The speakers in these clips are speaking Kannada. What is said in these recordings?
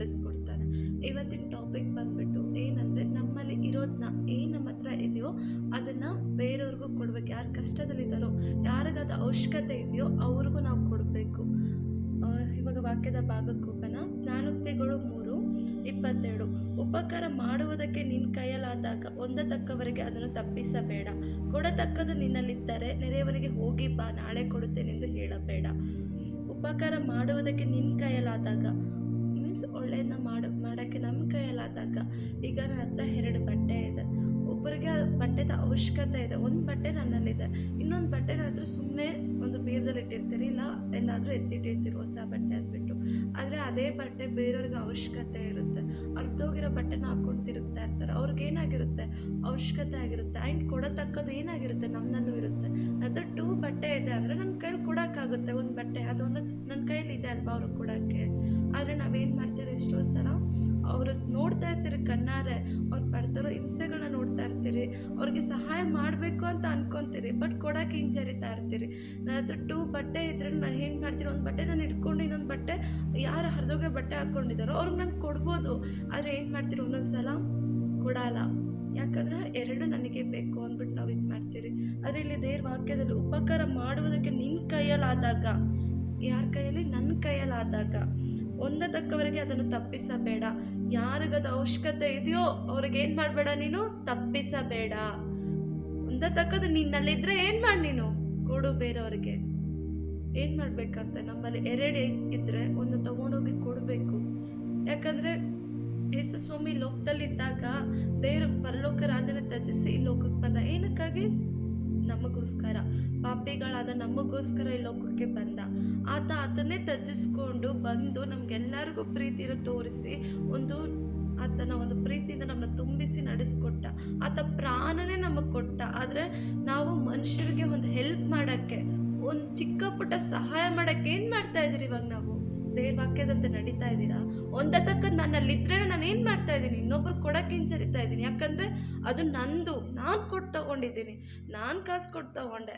ನಡೆಸ್ಕೊಡ್ತಾನೆ ಇವತ್ತಿನ ಟಾಪಿಕ್ ಬಂದ್ಬಿಟ್ಟು ಏನಂದರೆ ನಮ್ಮಲ್ಲಿ ಇರೋದನ್ನ ಏನು ನಮ್ಮ ಹತ್ರ ಇದೆಯೋ ಅದನ್ನು ಬೇರೆಯವ್ರಿಗೂ ಕೊಡ್ಬೇಕು. ಯಾರು ಕಷ್ಟದಲ್ಲಿದ್ದಾರೋ ಯಾರಿಗಾದ ಅವಶ್ಯಕತೆ ಇದೆಯೋ ಅವ್ರಿಗೂ ನಾವು ಕೊಡಬೇಕು. ಇವಾಗ ವಾಕ್ಯದ ಭಾಗಕ್ಕೆ ಹೋಗೋಣ. ಜ್ಞಾನೋಕ್ತಿಗಳು ಮೂರು, ಇಪ್ಪತ್ತೆರಡು. ಉಪಕಾರ ಮಾಡುವುದಕ್ಕೆ ನಿನ್ನ ಕೈಯಲ್ಲಾದಾಗ ಹೊಂದತಕ್ಕವರಿಗೆ ಅದನ್ನು ತಪ್ಪಿಸಬೇಡ. ಕೊಡತಕ್ಕದು ನಿನ್ನಲ್ಲಿದ್ದರೆ ನೆರೆಯವರಿಗೆ ಹೋಗಿ ಬಾ, ನಾಳೆ ಕೊಡುತ್ತೇನೆಂದು ಹೇಳಬೇಡ. ಉಪಕಾರ ಮಾಡುವುದಕ್ಕೆ ನಿನ್ನ ಕೈಯಲ್ಲಾದಾಗ ಮೀನ್ಸ್ ಒಳ್ಳೆಯದನ್ನ ಮಾಡ, ಮಾಡೋಕ್ಕೆ ನಮ್ಮ ಕೈಯಲ್ಲಾದಾಗ ಈಗ ನನ್ನ ಹತ್ರ ಎರಡು ಬಟ್ಟೆ ಇದೆ. ಒಬ್ಬರಿಗೆ ಬಟ್ಟೆದ ಅವಶ್ಯಕತೆ ಇದೆ. ಒಂದು ಬಟ್ಟೆ ನನ್ನಲ್ಲಿದೆ. ಇನ್ನೊಂದು ಬಟ್ಟೆ ನನ್ನ ಹತ್ರ ಸುಮ್ಮನೆ ಒಂದು ಬೀರದಲ್ಲಿ ಇಟ್ಟಿರ್ತೀರಿ, ಇಲ್ಲ ಎಲ್ಲಾದರೂ ಎತ್ತಿಟ್ಟಿರ್ತೀರಿ ಹೊಸ ಬಟ್ಟೆ ಅಂದ್ಬಿಟ್ಟು. ಆದರೆ ಅದೇ ಬಟ್ಟೆ ಬೇರೆಯವ್ರಿಗೆ ಅವಶ್ಯಕತೆ ಇರುತ್ತೆ. ಅರ್ಧೋಗಿರೋ ಬಟ್ಟೆನ ಹಾಕೊಂಡು ತಿರುಗ್ತಾ ಇರ್ತಾರೆ. ಅವ್ರಿಗೆ ಏನಾಗಿರುತ್ತೆ? ಅವಶ್ಯಕತೆ ಆಗಿರುತ್ತೆ. ಆ್ಯಂಡ್ ಕೊಡತಕ್ಕದ್ದು ಏನಾಗಿರುತ್ತೆ? ನಮ್ಮಲ್ಲೂ ಇರುತ್ತೆ. ಹತ್ರ ಟೂ ಬಟ್ಟೆ ಇದೆ ಅಂದರೆ ನನ್ನ ಕೈಲಿ ಕೊಡೋಕ್ಕಾಗುತ್ತೆ. ಒಂದು ಬಟ್ಟೆ ಅದೊಂದು ನನ್ನ ಕೈಲಿ ಇದೆ ಅಲ್ವಾ, ಅವ್ರಿಗೆ ಕೊಡೋಕ್ಕೆ. ಎಷ್ಟೋ ಸಲ ಅವ್ರಿಗೆ ನೋಡ್ತಾ ಇರ್ತೀರಿ ಕಣ್ಣಾರೆ, ಅವ್ರು ಪಡ್ತಿರೋ ಹಿಂಸೆಗಳನ್ನ ನೋಡ್ತಾ ಇರ್ತೀರಿ, ಅವ್ರಿಗೆ ಸಹಾಯ ಮಾಡಬೇಕು ಅಂತ ಅನ್ಕೊಂತೀರಿ, ಬಟ್ ಕೊಡೋಕೆ ಹಿಂಜರಿತಾ ಇರ್ತೀರಿ. ನನ್ನ ಹತ್ರ ಟೂ ಬಟ್ಟೆ ಇದ್ರೆ ನಾನು ಹೆಂಗೆ ಮಾಡ್ತೀನಿ, ಒಂದು ಬಟ್ಟೆ ನಾನು ಇಟ್ಕೊಂಡು ಇನ್ನೊಂದು ಬಟ್ಟೆ ಯಾರು ಹರಿದೋಗ್ರೆ ಬಟ್ಟೆ ಹಾಕ್ಕೊಂಡಿದ್ದಾರೋ ಅವ್ರಿಗೆ ನಾನು ಕೊಡ್ಬೋದು. ಆದರೆ ಏನು ಮಾಡ್ತೀರಿ, ಒಂದೊಂದು ಸಲ ಕೊಡಲ್ಲ. ಯಾಕಂದ್ರೆ ಎರಡು ನನಗೆ ಬೇಕು ಅಂದ್ಬಿಟ್ಟು ನಾವು ಇದು ಮಾಡ್ತೀರಿ. ಆದರೆ ಇಲ್ಲಿ ದೇವ್ರ ವಾಕ್ಯದಲ್ಲಿ ಉಪಕಾರ ಮಾಡುವುದಕ್ಕೆ ನಿನ್ನ ಕೈಯಲ್ಲಾದಾಗ, ಯಾರ ಕೈಯಲ್ಲಿ? ನನ್ನ ಕೈಯಲ್ಲಾದಾಗ. ಹೊಂದತಕ್ಕವರಿಗೆ ಅದನ್ನು ತಪ್ಪಿಸಬೇಡ. ಯಾರಿಗದು ಅವಶ್ಯಕತೆ ಇದೆಯೋ ಅವ್ರಿಗೆ ಏನು ಮಾಡಬೇಡ ನೀನು? ತಪ್ಪಿಸಬೇಡ. ಹೊಂದತಕ್ಕದ್ದು ನಿನ್ನಲ್ಲಿದ್ರೆ ಏನು ಮಾಡಿ ನೀನು? ಕೊಡು ಬೇರೆಯವ್ರಿಗೆ. ಏನು ಮಾಡ್ಬೇಕಂತ ನಮ್ಮಲ್ಲಿ ಎರಡು ಇದ್ರೆ ಒಂದು ತಗೊಂಡೋಗಿ ಕೊಡಬೇಕು. ಯಾಕಂದ್ರೆ ಯೇಸು ಸ್ವಾಮಿ ಲೋಕದಲ್ಲಿದ್ದಾಗ ದೇವರು ಪರಲೋಕ ರಾಜನ ತ್ಯಜಿಸಿ ಈ ಲೋಕಕ್ಕೆ ಬಂದ. ಏನಕ್ಕಾಗಿ? ನಮಗೋಸ್ಕರ. ಪಾಪಿಗಳಾದ ನಮಗೋಸ್ಕರ ಈ ಲೋಕಕ್ಕೆ ಬಂದ. ಆತ ಆತನೇ ತ್ಯಜಿಸ್ಕೊಂಡು ಬಂದು ನಮ್ಗೆಲ್ಲರಿಗೂ ಪ್ರೀತಿಯನ್ನು ತೋರಿಸಿ ಒಂದು ಆತನ ಒಂದು ಪ್ರೀತಿಯಿಂದ ನಮ್ಮನ್ನ ತುಂಬಿಸಿ ನಡೆಸ್ಕೊಟ್ಟ. ಆತ ಪ್ರಾಣನೇ ನಮಗೆ ಕೊಟ್ಟ. ಆದರೆ ನಾವು ಮನುಷ್ಯರಿಗೆ ಒಂದು ಹೆಲ್ಪ್ ಮಾಡೋಕ್ಕೆ, ಒಂದು ಚಿಕ್ಕ ಪುಟ್ಟ ಸಹಾಯ ಮಾಡೋಕ್ಕೆ ಏನು ಮಾಡ್ತಾ ಇದ್ದೀರಿ ಇವಾಗ ನಾವು? ದೇವ್ರ ವಾಕ್ಯದಂತೆ ನಡೀತಾ ಇದ್ದೀರಾ? ಒಂದ ತಕ್ಕ ನನ್ನಲ್ಲಿದ್ರೆ ನಾನು ಏನು ಮಾಡ್ತಾ ಇದ್ದೀನಿ, ಇನ್ನೊಬ್ರು ಕೊಡಕ್ಕೆ ಹಿಂಜರಿತಾ ಇದ್ದೀನಿ. ಯಾಕಂದರೆ ಅದು ನಂದು, ನಾನು ಕೊಟ್ಟು ತಗೊಂಡಿದ್ದೀನಿ, ನಾನು ಕಾಸು ಕೊಟ್ಟು ತಗೊಂಡೆ.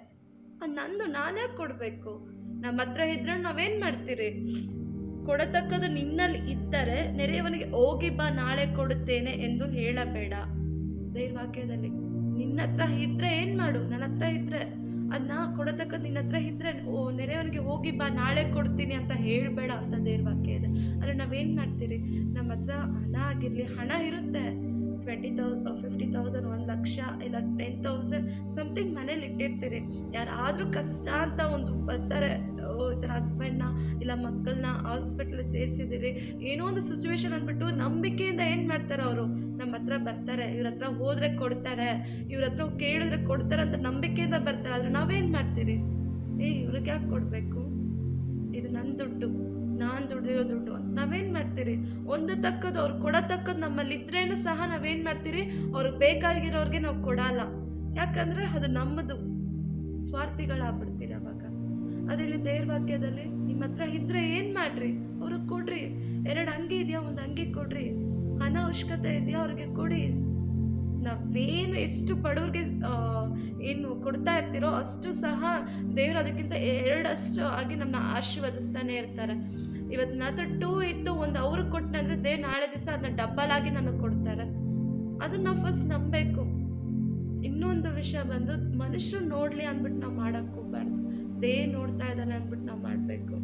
ಅದು ನಂದು ನಾನೇ ಕೊಡಬೇಕು? ನಮ್ಮ ಹತ್ರ ಇದ್ರೆ ನಾವೇನು ಮಾಡ್ತೀರಿ? ಕೊಡತಕ್ಕದು ನಿನ್ನಲ್ಲಿ ಇದ್ದರೆ ನೆರೆಯವನಿಗೆ ಹೋಗಿ ಬಾ, ನಾಳೆ ಕೊಡುತ್ತೇನೆ ಎಂದು ಹೇಳಬೇಡ. ದೈರ್ವಾಕ್ಯದಲ್ಲಿ ನಿನ್ನ ಹತ್ರ ಇದ್ರೆ ಏನು ಮಾಡು? ನನ್ನ ಹತ್ರ ಇದ್ರೆ ಅದನ್ನ ಕೊಡತಕ್ಕ ನಿನ್ನ ಹತ್ರ ಇದ್ರೆ, ಓ, ನೆರೆಯವನಿಗೆ ಹೋಗಿ ಬಾ, ನಾಳೆ ಕೊಡ್ತೀನಿ ಅಂತ ಹೇಳಬೇಡ ಅಂತ ದೇವ್ರ ವಾಕ್ಯ ಇದೆ. ಆದರೆ ನಾವೇನು ಮಾಡ್ತೀರಿ? ನಮ್ಮ ಹತ್ರ ಹಣ ಆಗಿರಲಿ, ಹಣ ಇರುತ್ತೆ. ಟ್ವೆಂಟಿ ತೌ ಫಿಫ್ಟಿ ತೌಸಂಡ್ ಒಂದು ಲಕ್ಷ, ಇಲ್ಲ ಟೆನ್ ತೌಸಂಡ್ ಸಮಥಿಂಗ್ ಮನೇಲಿ ಇಟ್ಟಿರ್ತೀರಿ. ಯಾರಾದರೂ ಕಷ್ಟ ಅಂತ ಒಂದು ಬರ್ತಾರೆ. ಥರ ಹಸ್ಬೆಂಡ್ನ ಇಲ್ಲ ಮಕ್ಕಳನ್ನ ಹಾಸ್ಪಿಟ್ಲಿಗೆ ಸೇರಿಸಿದಿರಿ ಏನೋ ಒಂದು ಸಿಚುವೇಶನ್ ಅಂದ್ಬಿಟ್ಟು ನಂಬಿಕೆಯಿಂದ ಏನು ಮಾಡ್ತಾರೆ ಅವರು? ನಮ್ಮ ಹತ್ರ ಬರ್ತಾರೆ, ಇವ್ರ ಹತ್ರ ಹೋದ್ರೆ ಕೊಡ್ತಾರೆ, ಇವ್ರ ಹತ್ರ ಕೇಳಿದ್ರೆ ಕೊಡ್ತಾರೆ ಅಂತ ನಂಬಿಕೆಯಿಂದ ಬರ್ತಾರೆ, ಆದರೆ ನಾವೇನು ಮಾಡ್ತೀರಿ? ಏ, ಇವ್ರಿಗೆ ಯಾಕೆ ಕೊಡಬೇಕು? ಇದು ನನ್ನ ದುಡ್ಡು, ನಾನು ದುಡ್ದಿರೋ ದುಡ್ಡು ಅಂತ ನಾವೇನು ಮಾಡ್ತೀರಿ? ಒಂದು ತಕ್ಕದ್ದು, ಅವ್ರು ಕೊಡತಕ್ಕದ್ದು ನಮ್ಮಲ್ಲಿ ಇದ್ರೇನು ಸಹ ನಾವೇನು ಮಾಡ್ತೀರಿ? ಅವ್ರಿಗೆ ಬೇಕಾಗಿರೋರಿಗೆ ನಾವು ಕೊಡಲ್ಲ. ಯಾಕಂದರೆ ಅದು ನಮ್ಮದು ಸ್ವಾರ್ಥಿಗಳಾಗ್ಬಿಡ್ತೀರಿ ಅವಾಗ ಅದರಲ್ಲಿ ದೇವ್ರ ವಾಕ್ಯದಲ್ಲಿ, ನಿಮ್ಮ ಹತ್ರ ಇದ್ರೆ ಏನು ಮಾಡ್ರಿ? ಅವ್ರಿಗೆ ಕೊಡ್ರಿ. ಎರಡು ಅಂಗಿ ಇದೆಯಾ, ಒಂದು ಅಂಗಿ ಕೊಡ್ರಿ. ಹಣ ಇದೆಯಾ, ಅವ್ರಿಗೆ ಕೊಡಿ. ನಾವೇನು ಎಷ್ಟು ಬಡವ್ರಿಗೆ ಏನು ಕೊಡ್ತಾ ಇರ್ತೀರೋ ಅಷ್ಟು ಸಹ ದೇವರು ಅದಕ್ಕಿಂತ ಎರಡಷ್ಟು ಆಗಿ ನಮ್ಮನ್ನ ಆಶೀರ್ವದಿಸ್ತಾನೆ ಇರ್ತಾರೆ. ಇವತ್ತು ನನ್ನ ಹತ್ರ ಟೂ ಇತ್ತು, ಒಂದು ಅವ್ರಿಗೆ ಕೊಟ್ಟನಂದ್ರೆ ದೇವ್ ನಾಳೆ ದಿವಸ ಅದನ್ನ ಡಬ್ಬಲ್ ಆಗಿ ನನಗೆ ಕೊಡ್ತಾರೆ. ಅದನ್ನ ನಾವು ಫಸ್ಟ್ ನಂಬಬೇಕು. ಇನ್ನೊಂದು ವಿಷಯ ಬಂದು ಮನುಷ್ಯರು ನೋಡ್ಲಿ ಅಂದ್ಬಿಟ್ಟು ನಾವು ಮಾಡಕ್ ಹೋಗ್ಬಾರ್ದು. ದೇ ನೋಡ್ತಾ ಇದ್ದಾನೆ ಅಂದ್ಬಿಟ್ಟು ನಾವು ಮಾಡಬೇಕು.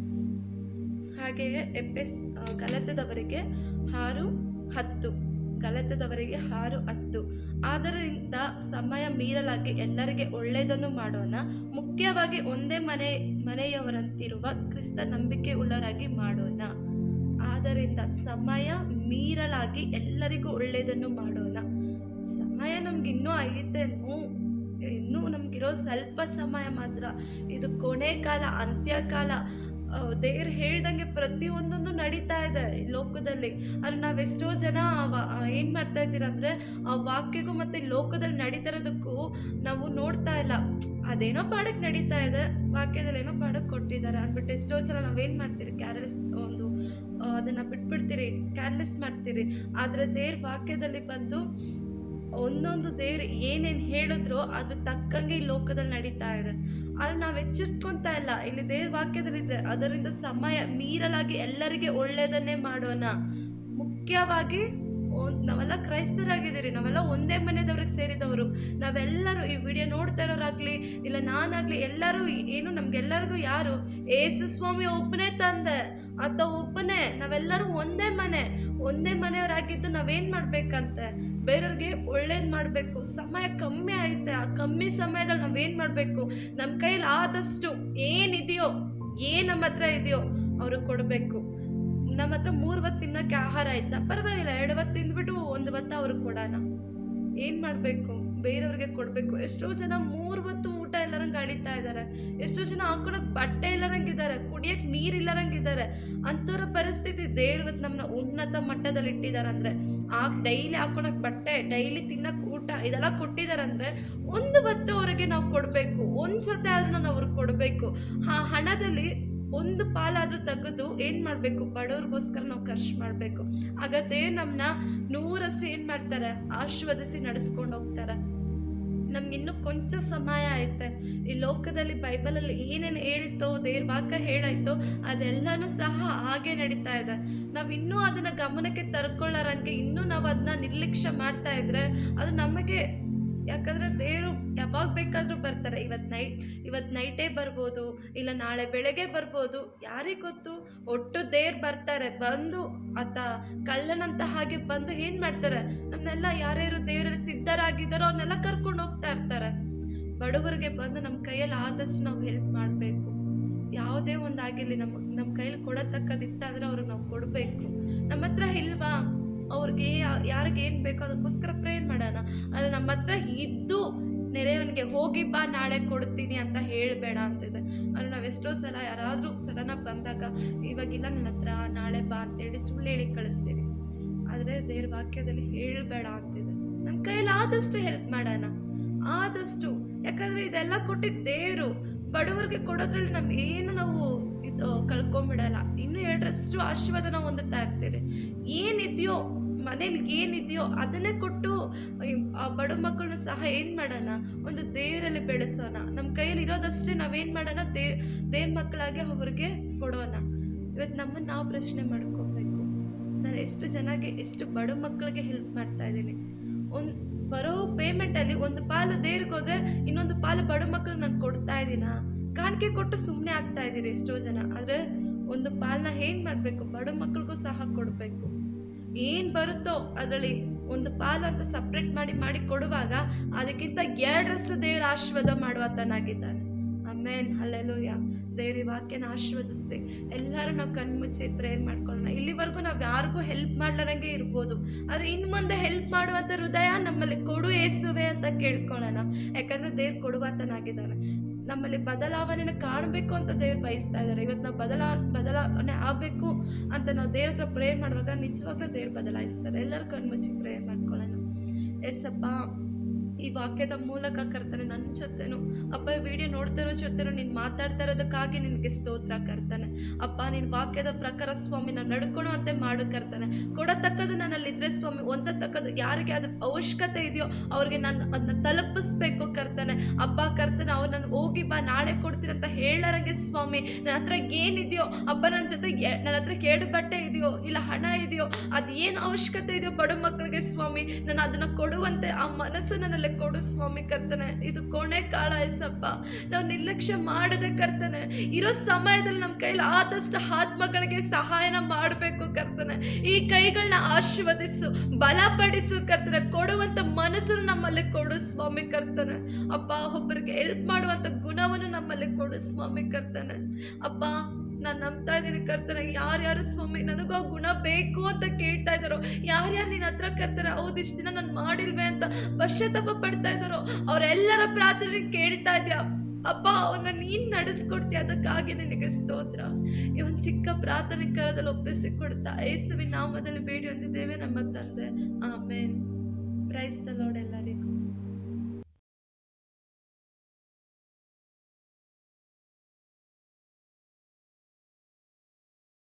ಹಾಗೆಯೇ ಎಪ್ಪೆಸ್ ಗಲತದವರಿಗೆ ಆರು ಹತ್ತು. ಗಲತದವರಿಗೆ ಆರು ಹತ್ತು. ಆದ್ದರಿಂದ ಸಮಯ ಮೀರಲಾಗಿ ಎಲ್ಲರಿಗೆ ಒಳ್ಳೆಯದನ್ನು ಮಾಡೋಣ. ಮುಖ್ಯವಾಗಿ ಒಂದೇ ಮನೆ, ಮನೆಯವರಂತಿರುವ ಕ್ರಿಸ್ತ ನಂಬಿಕೆ ಉಳ್ಳರಾಗಿ ಮಾಡೋಣ. ಆದ್ದರಿಂದ ಸಮಯ ಮೀರಲಾಗಿ ಎಲ್ಲರಿಗೂ ಒಳ್ಳೆಯದನ್ನು ಮಾಡೋಣ. ಸಮಯ ನಮ್ಗೆ ಇನ್ನೂ ಐತೆ ಇನ್ನೂ ನಮ್ಗಿರೋ ಸ್ವಲ್ಪ ಸಮಯ ಮಾತ್ರ. ಇದು ಕೊನೆ ಕಾಲ ಅಂತ್ಯಕಾಲ ದೇವ್ರು ಹೇಳ್ದಂಗೆ ಪ್ರತಿಯೊಂದೊಂದು ನಡೀತಾ ಇದೆ ಲೋಕದಲ್ಲಿ. ಅಲ್ಲಿ ನಾವೆಷ್ಟೋ ಜನ ಏನು ಮಾಡ್ತಾ ಇದ್ದೀರಂದ್ರೆ ಆ ವಾಕ್ಯಗೂ ಮತ್ತು ಲೋಕದಲ್ಲಿ ನಡೀತಾ ಇರೋದಕ್ಕೂ ನಾವು ನೋಡ್ತಾ ಇಲ್ಲ. ಅದೇನೋ ಪಾಡಕ್ಕೆ ನಡೀತಾ ಇದೆ, ವಾಕ್ಯದಲ್ಲಿ ಏನೋ ಪಾಡಕ್ಕೆ ಕೊಟ್ಟಿದ್ದಾರೆ ಅಂದ್ಬಿಟ್ಟು ಎಷ್ಟೋ ಸಲ ನಾವೇನು ಮಾಡ್ತೀರಿ? ಕ್ಯಾರ್ಲೆಸ್ ಒಂದು ಅದನ್ನ ಬಿಟ್ಬಿಡ್ತೀರಿ ಕ್ಯಾರ್ಲೆಸ್ ಮಾಡ್ತೀರಿ. ಆದರೆ ದೇವ್ರ ವಾಕ್ಯದಲ್ಲಿ ಬಂದು ಒಂದೊಂದು ದೇವ್ರು ಏನೇನು ಹೇಳಿದ್ರು ಅದ್ರ ತಕ್ಕಂಗೆ ಈ ಲೋಕದಲ್ಲಿ ನಡೀತಾ ಇದೆ. ಆದ್ರೆ ನಾವು ಎಚ್ಚರಿಸ್ಕೊಂತ ಇಲ್ಲ. ಇಲ್ಲಿ ದೇವ್ರ ವಾಕ್ಯದಲ್ಲಿದೆ, ಅದರಿಂದ ಸಮಯ ಮೀರಲಾಗಿ ಎಲ್ಲರಿಗೆ ಒಳ್ಳೇದನ್ನೇ ಮಾಡೋಣ. ಮುಖ್ಯವಾಗಿ ನಾವೆಲ್ಲ ಕ್ರೈಸ್ತರಾಗಿದ್ದೀರಿ, ನಾವೆಲ್ಲ ಒಂದೇ ಮನೆದವ್ರಿಗೆ ಸೇರಿದವರು. ನಾವೆಲ್ಲರೂ ಈ ವಿಡಿಯೋ ನೋಡ್ತಾ ಇರೋರಾಗ್ಲಿ, ಇಲ್ಲ ನಾನಾಗ್ಲಿ, ಎಲ್ಲರೂ ಏನು ನಮ್ಗೆಲ್ಲರಿಗೂ ಯಾರು? ಏಸು ಸ್ವಾಮಿ ಒಬ್ಬನೇ ತಂದೆ. ಆತ ಒಬ್ಬನೇ. ನಾವೆಲ್ಲರೂ ಒಂದೇ ಮನೆ. ಒಂದೇ ಮನೆಯವರಾಗಿದ್ದು ನಾವೇನ್ ಮಾಡ್ಬೇಕಂತೆ? ಬೇರೆಯವ್ರಿಗೆ ಒಳ್ಳೇದ್ ಮಾಡಬೇಕು. ಸಮಯ ಕಮ್ಮಿ ಆಯ್ತೆ. ಆ ಕಮ್ಮಿ ಸಮಯದಲ್ಲಿ ನಾವೇನ್ ಮಾಡ್ಬೇಕು? ನಮ್ಮ ಕೈಲಿ ಆದಷ್ಟು ಏನಿದೆಯೋ, ಏನ್ ನಮ್ಮ ಹತ್ರ ಇದೆಯೋ ಅವ್ರಿಗೆ ಕೊಡಬೇಕು. ನಮ್ಮ ಹತ್ರ ಮೂರ್ ಹೊತ್ತು ತಿನ್ನಕ್ಕೆ ಆಹಾರ ಆಯ್ತಾ? ಪರವಾಗಿಲ್ಲ. ಎರಡು ಹೊತ್ತು ತಿಂದ್ಬಿಟ್ಟು ಒಂದು ಹೊತ್ತು ಅವ್ರಿಗೆ ಕೊಡೋಣ. ಏನ್ ಮಾಡ್ಬೇಕು? ಬೇರೆಯವ್ರಿಗೆ ಕೊಡಬೇಕು. ಎಷ್ಟೋ ಜನ ಮೂರ್ ಹೊತ್ತು ಊಟ ಇಲ್ಲರಂಗೆ ಅಡಿತಾ ಇದ್ದಾರೆ ಎಷ್ಟೋ ಜನ ಹಾಕೊಳಕ್ ಬಟ್ಟೆ ಇಲ್ಲರಂಗಿದ್ದಾರೆ ಕುಡಿಯಕ್ ನೀರ್ ಇಲ್ಲರಂಗಿದ್ದಾರೆ ಅಂಥವ್ರ ಪರಿಸ್ಥಿತಿ ದೇವ್ರವತ್ ನಮ್ಮನ್ನ ಉನ್ನತ ಮಟ್ಟದಲ್ಲಿ ಇಟ್ಟಿದಾರಂದ್ರೆ, ಆ ಡೈಲಿ ಹಾಕೊಳಕ್ ಬಟ್ಟೆ, ಡೈಲಿ ತಿನ್ನಕ್ ಊಟ ಇದೆಲ್ಲ ಕೊಟ್ಟಿದಾರಂದ್ರೆ ಒಂದು ಹೊತ್ತು ಅವ್ರಿಗೆ ನಾವು ಕೊಡಬೇಕು. ಒಂದು ಸತೆ ಆದ್ರೂ ನಾವು ಅವ್ರಿಗೆ ಕೊಡಬೇಕು. ಆ ಹಣದಲ್ಲಿ ಒಂದು ಪಾಲಾದ್ರೂ ತೆಗೆದು ಏನ್ ಮಾಡ್ಬೇಕು? ಬಡವ್ರಿಗೋಸ್ಕರ ನಾವು ಖರ್ಚು ಮಾಡ್ಬೇಕು. ಆಗ ದೇವ್ ನಮ್ನ ನೂರಷ್ಟು ಏನ್ ಮಾಡ್ತಾರೆ? ಆಶೀರ್ವದಿಸಿ ನಡೆಸ್ಕೊಂಡು ಹೋಗ್ತಾರೆ. ನಮ್ಗೆ ಇನ್ನೂ ಕೊಂಚ ಸಮಯ ಐತೆ ಈ ಲೋಕದಲ್ಲಿ ಬೈಬಲಲ್ಲಿ ಏನೇನು ಹೇಳ್ತೋ ದೇವ್ರ ವಾಕ್ಯ ಹೇಳಾಯ್ತೋ, ಅದೆಲ್ಲನೂ ಸಹ ಹಾಗೆ ನಡೀತಾ ಇದೆ. ನಾವು ಇನ್ನೂ ಅದನ್ನ ಗಮನಕ್ಕೆ ತರ್ಕೊಳ್ಳೋರಂಗೆ ಇನ್ನೂ ನಾವು ಅದನ್ನ ನಿರ್ಲಕ್ಷ್ಯ ಮಾಡ್ತಾ ಇದ್ರೆ ಅದು ನಮಗೆ ಯಾಕಂದ್ರೆ ದೇವರು ಯಾವಾಗ ಬೇಕಾದರೂ ಬರ್ತಾರೆ. ಇವತ್ ನೈಟ್ ಇವತ್ ನೈಟೇ ಬರ್ಬೋದು, ಇಲ್ಲ ನಾಳೆ ಬೆಳಗ್ಗೆ ಬರ್ಬೋದು, ಯಾರಿಗೆ ಗೊತ್ತು? ಒಟ್ಟು ದೇವ್ರು ಬರ್ತಾರೆ. ಬಂದು ಆತ ಕಳ್ಳನಂತ ಹಾಗೆ ಬಂದು ಏನ್ ಮಾಡ್ತಾರೆ? ನಮ್ಮನ್ನೆಲ್ಲ ಯಾರ್ಯಾರು ದೇವರಲ್ಲಿ ಸಿದ್ಧರಾಗಿದ್ದಾರೋ ಅವ್ರನ್ನೆಲ್ಲ ಕರ್ಕೊಂಡು ಹೋಗ್ತಾ ಇರ್ತಾರೆ. ಬಡವರಿಗೆ ಬಂದು ನಮ್ಮ ಕೈಯಲ್ಲಿ ಆದಷ್ಟು ನಾವು ಹೆಲ್ಪ್ ಮಾಡಬೇಕು. ಯಾವುದೇ ಒಂದು ಆಗಿರ್ಲಿ ನಮ್ಮ ನಮ್ಮ ಕೈಯಲ್ಲಿ ಕೊಡತಕ್ಕದಿತ್ತಾದ್ರೆ ಅವ್ರಿಗೆ ನಾವು ಕೊಡಬೇಕು. ನಮ್ಮ ಹತ್ರ ಇಲ್ವಾ? ಅವ್ರಿಗೆ ಯಾರಿಗೆ ಏನು ಬೇಕೋ ಅದಕ್ಕೋಸ್ಕರ ಪ್ರೇರ್ ಮಾಡೋಣ. ಆದರೆ ನಮ್ಮ ಹತ್ರ ಇದ್ದು ನೆರೆಯವನಿಗೆ ಹೋಗಿ ಬಾ, ನಾಳೆ ಕೊಡ್ತೀನಿ ಅಂತ ಹೇಳಬೇಡ ಅಂತಿದೆ. ಆದರೆ ನಾವು ಎಷ್ಟೋ ಸಲ ಯಾರಾದರೂ ಸಡನ್ನಾಗಿ ಬಂದಾಗ, ಇವಾಗಿಲ್ಲ ನನ್ನ ಹತ್ರ, ನಾಳೆ ಬಾ ಅಂತೇಳಿ ಸುಳ್ಳು ಹೇಳಿ ಕಳಿಸ್ತೀರಿ. ಆದರೆ ದೇವ್ರ ವಾಕ್ಯದಲ್ಲಿ ಹೇಳಬೇಡ ಅಂತಿದೆ. ನಮ್ಮ ಕೈಯಲ್ಲಿ ಆದಷ್ಟು ಹೆಲ್ಪ್ ಮಾಡೋಣ. ಆದಷ್ಟು. ಯಾಕಂದ್ರೆ ಇದೆಲ್ಲ ಕೊಟ್ಟಿದ್ದ ದೇವರು. ಬಡವರಿಗೆ ಕೊಡೋದ್ರಲ್ಲಿ ನಮ್ಗೆ ಏನು ನಾವು ಇದು ಕಳ್ಕೊಂಬಿಡಲ್ಲ. ಇನ್ನು ಎರಡರಷ್ಟು ಆಶೀರ್ವಾದ ನಾವು ಹೊಂದುತ್ತಾ ಇರ್ತೀರಿ. ಏನಿದೆಯೋ ಮನೇಲಿ ಏನಿದೆಯೋ ಅದನ್ನೇ ಕೊಟ್ಟು ಆ ಬಡ ಮಕ್ಕಳನ್ನ ಸಹ ಏನು ಮಾಡೋಣ? ಒಂದು ದೇವರಲ್ಲಿ ಬೆಳೆಸೋಣ. ನಮ್ಮ ಕೈಯಲ್ಲಿ ಇರೋದಷ್ಟೇ ನಾವೇನು ಮಾಡೋಣ? ದೇ, ದೇವ್ರ ಮಕ್ಕಳಾಗಿ ಅವ್ರಿಗೆ ಕೊಡೋಣ. ಇವತ್ತು ನಮ್ಮನ್ನ ನಾವು ಪ್ರಶ್ನೆ ಮಾಡ್ಕೋಬೇಕು. ನಾನು ಎಷ್ಟು ಜನಕ್ಕೆ ಎಷ್ಟು ಬಡ ಮಕ್ಕಳಿಗೆ ಹೆಲ್ಪ್ ಮಾಡ್ತಾ ಇದ್ದೀನಿ. ಒಂದು, ಬರೋ ಪೇಮೆಂಟ್ ಅಲ್ಲಿ ಒಂದು ಪಾಲು ದೇವ್ರಿಗೆ ಇನ್ನೊಂದು ಪಾಲು ಬಡ ಮಕ್ಕಳಿಗೆ ನಾನು ಕೊಡ್ತಾ ಇದ್ದೀನಾ? ಕಾಣಿಕೆ ಕೊಟ್ಟು ಸುಮ್ಮನೆ ಆಗ್ತಾ ಇದ್ದೀರಿ ಎಷ್ಟೋ ಜನ. ಆದರೆ ಒಂದು ಪಾಲನ್ನ ಏನ್ ಮಾಡಬೇಕು? ಬಡ ಮಕ್ಕಳಿಗೂ ಸಹ ಕೊಡ್ಬೇಕು. ಏನ್ ಬರುತ್ತೋ ಅದರಲ್ಲಿ ಒಂದು ಪಾಲು ಅಂತ ಸಪ್ರೇಟ್ ಮಾಡಿ ಮಾಡಿ ಕೊಡುವಾಗ ಅದಕ್ಕಿಂತ ಎರಡರಷ್ಟು ದೇವರ ಆಶೀರ್ವಾದ ಮಾಡುವತನಾಗಿದ್ದಾನೆ ಆಮೇನ್ ಅಲ್ಲೆಲೂಯ ದೇವ್ರ ವಾಕ್ಯನ ಆಶೀರ್ವದಿಸ್ದೆ. ಎಲ್ಲರೂ ನಾವು ಕಣ್ಮುಚ್ಚಿ ಪ್ರೇರ್ ಮಾಡ್ಕೊಳ್ಳೋಣ. ಇಲ್ಲಿವರೆಗೂ ನಾವು ಯಾರಿಗೂ ಹೆಲ್ಪ್ ಮಾಡ್ಲಾರಂಗೆ ಇರ್ಬೋದು. ಆದ್ರೆ ಇನ್ ಮುಂದೆ ಹೆಲ್ಪ್ ಮಾಡುವಂತ ಹೃದಯ ನಮ್ಮಲ್ಲಿ ಕೊಡು ಏಸುವೆ ಅಂತ ಕೇಳ್ಕೊಳ್ಳೋಣ. ಯಾಕಂದ್ರೆ ದೇವ್ರು ಕೊಡುವಾತನಾಗಿದ್ದಾನೆ ನಮ್ಮಲ್ಲಿ ಬದಲಾವಣೆನ ಕಾಣಬೇಕು ಅಂತ ದೇವ್ರು ಬಯಸ್ತಾ ಇದ್ದಾರೆ. ಇವತ್ತು ನಾವು ಬದಲಾ, ಬದಲಾವಣೆ ಆಗಬೇಕು ಅಂತ ನಾವು ದೇವ್ರ ಹತ್ರ ಪ್ರೇಯರ್ ಮಾಡುವಾಗ ನಿಜವಾಗ್ಲೂ ದೇವ್ರು ಬದಲಾಯಿಸ್ತಾರೆ. ಎಲ್ಲರೂ ಕಣ್ಮುಚ್ಚಿ ಪ್ರೇಯರ್ ಮಾಡ್ಕೊಳ್ಳೋಣ. ಎಸ್ಸಪ್ಪ ಈ ವಾಕ್ಯದ ಮೂಲಕ ಕರ್ತಾನೆ ನನ್ನ ಜೊತೆನು, ಅಪ್ಪ ವಿಡಿಯೋ ನೋಡ್ತಾ ಜೊತೆನು ನೀನು ಮಾತಾಡ್ತಾ ಇರೋದಕ್ಕಾಗಿ ನಿನಗೆ ಸ್ತೋತ್ರ ಕರ್ತಾನೆ. ಅಪ್ಪ ನಿನ್ನ ವಾಕ್ಯದ ಪ್ರಕಾರ ಸ್ವಾಮಿ, ನಾನು ನಡ್ಕೊಳ್ಳುವಂತೆ ಮಾಡು ಕರ್ತಾನೆ. ಕೊಡತಕ್ಕದ್ದು ನನ್ನಲ್ಲಿದ್ರೆ ಸ್ವಾಮಿ ಒಂದತಕ್ಕದ್ದು ಯಾರಿಗೆ ಅದ್ರ ಅವಶ್ಯಕತೆ ಇದೆಯೋ ಅವ್ರಿಗೆ ನಾನು ಅದನ್ನ ತಲುಪಿಸ್ಬೇಕು ಕರ್ತಾನೆ. ಅಪ್ಪ, ಕರ್ತಾನೆ, ಅವ್ರು ನಾನು ಹೋಗಿ ಬಾ, ನಾಳೆ ಕೊಡ್ತೀನಿ ಅಂತ ಹೇಳರಂಗೆ ಸ್ವಾಮಿ, ನನ್ನ ಹತ್ರ ಏನಿದೆಯೋ, ಅಪ್ಪ ನನ್ನ ಜೊತೆ ನನ್ನ ಹತ್ರ ಕೇಡು ಬಟ್ಟೆ ಇದೆಯೋ, ಇಲ್ಲ ಹಣ ಇದೆಯೋ ಅದು ಏನು ಅವಶ್ಯಕತೆ ಇದೆಯೋ, ಬಡ ಮಕ್ಕಳಿಗೆ ಸ್ವಾಮಿ, ನಾನು ಅದನ್ನ ಕೊಡುವಂತೆ ಆ ಮನಸ್ಸು ನನ್ನಲ್ಲಿ ಕೊಡು ಸ್ವಾಮಿ ಕರ್ತನೆ. ಇದು ಕೊನೆ ಕಾಲ ಎಸಪ್ಪ ನಾವು ನಿರ್ಲಕ್ಷ್ಯ ಮಾಡದೆ ಕರ್ತಾನೆ. ಇರೋ ಸಮಯದಲ್ಲಿ ನಮ್ಮ ಕೈಲಿ ಆದಷ್ಟು ಆತ್ಮಗಳಿಗೆ ಸಹಾಯನ ಮಾಡಬೇಕು ಕರ್ತಾನೆ. ಈ ಕೈಗಳನ್ನ ಆಶೀರ್ವದಿಸು, ಬಲಪಡಿಸು ಕರ್ತಾನೆ. ಕೊಡುವಂತ ಮನಸ್ಸನ್ನು ನಮ್ಮಲ್ಲಿ ಕೊಡು ಸ್ವಾಮಿ ಕರ್ತಾನೆ. ಅಪ್ಪ, ಒಬ್ಬರಿಗೆ ಹೆಲ್ಪ್ ಮಾಡುವಂತ ಗುಣವನ್ನು ನಮ್ಮಲ್ಲಿ ಕೊಡು ಸ್ವಾಮಿ ಕರ್ತಾನೆ. ಅಪ್ಪ ನಾನು ನಂಬ್ತಾ ಇದ್ದೀನಿ ಕರ್ತನ. ಯಾರ್ಯಾರು ಸ್ವಾಮಿ, ನನಗೂ ಆ ಗುಣ ಬೇಕು ಅಂತ ಕೇಳ್ತಾ ಇದ್ದಾರೋ, ಯಾರ್ಯಾರು ನಿನ್ನ ಹತ್ರ ಕರ್ತಾರೆ, ಹೌದು ಇಷ್ಟು ದಿನ ನಾನು ಮಾಡಿಲ್ವೇ ಅಂತ ಪಶ್ಚಾತ್ತಾಪ ಪಡ್ತಾ ಇದ್ದಾರೋ, ಅವರೆಲ್ಲರ ಪ್ರಾರ್ಥನೆ ಕೇಳ್ತಾ ಇದೆಯಾ? ಅಪ್ಪ ಅವನ್ನ ನೀನ್ ನಡೆಸ್ಕೊಡ್ತೀಯ ಅದಕ್ಕಾಗಿ ನಿನಗೆ ಸ್ತೋತ್ರ. ಈ ಒಂದು ಚಿಕ್ಕ ಪ್ರಾರ್ಥನೆ ಕಾಲದಲ್ಲಿ ಒಪ್ಪಿಸಿ ಕೊಡ್ತಾ ಯೇಸುವಿನ ನಾಮದಲ್ಲಿ ಬೇಡಿ ಹೊಂದಿದ್ದೇವೆ ನಮ್ಮ ತಂದೆ. ಆಮೇನ್. ಪ್ರೈಸ್ ದ ಲಾರ್ಡ್ ಎಲ್ಲರಿಗೂ.